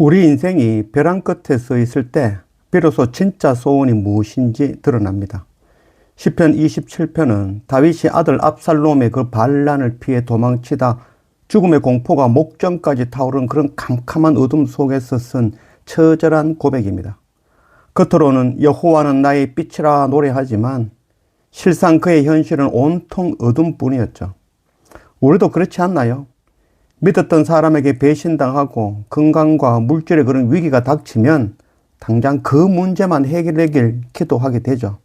우리 인생이 벼랑 끝에 서 있을 때 비로소 진짜 소원이 무엇인지 드러납니다. 시편 27편은 다윗이 아들 압살롬의 그 반란을 피해 도망치다 죽음의 공포가 목전까지 타오른 그런 캄캄한 어둠 속에서 쓴 처절한 고백입니다. 겉으로는 여호와는 나의 빛이라 노래하지만 실상 그의 현실은 온통 어둠뿐이었죠. 우리도 그렇지 않나요? 믿었던 사람에게 배신당하고 건강과 물질의 그런 위기가 닥치면 당장 그 문제만 해결되길 기도하게 되죠.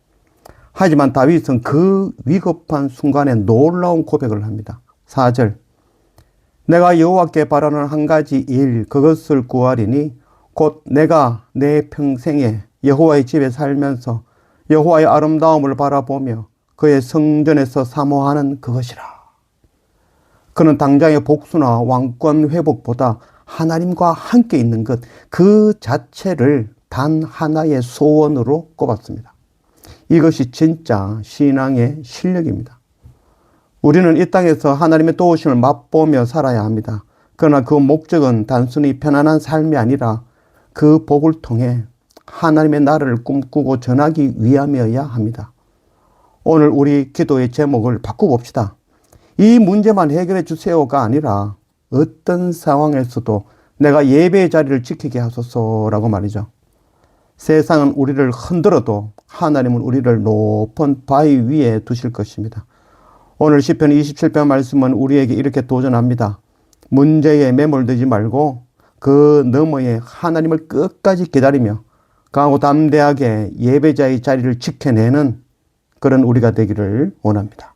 하지만 다윗은 그 위급한 순간에 놀라운 고백을 합니다. 4절 내가 여호와께 바라는 한 가지 일 그것을 구하리니 곧 내가 내 평생에 여호와의 집에 살면서 여호와의 아름다움을 바라보며 그의 성전에서 사모하는 그것이라. 그는 당장의 복수나 왕권 회복보다 하나님과 함께 있는 것, 그 자체를 단 하나의 소원으로 꼽았습니다. 이것이 진짜 신앙의 실력입니다. 우리는 이 땅에서 하나님의 도우심을 맛보며 살아야 합니다. 그러나 그 목적은 단순히 편안한 삶이 아니라 그 복을 통해 하나님의 나라를 꿈꾸고 전하기 위함이어야 합니다. 오늘 우리 기도의 제목을 바꿔봅시다. 이 문제만 해결해 주세요가 아니라 어떤 상황에서도 내가 예배의 자리를 지키게 하소서라고 말이죠. 세상은 우리를 흔들어도 하나님은 우리를 높은 바위 위에 두실 것입니다. 오늘 시편 27편 말씀은 우리에게 이렇게 도전합니다. 문제에 매몰되지 말고 그 너머에 하나님을 끝까지 기다리며 강하고 담대하게 예배자의 자리를 지켜내는 그런 우리가 되기를 원합니다.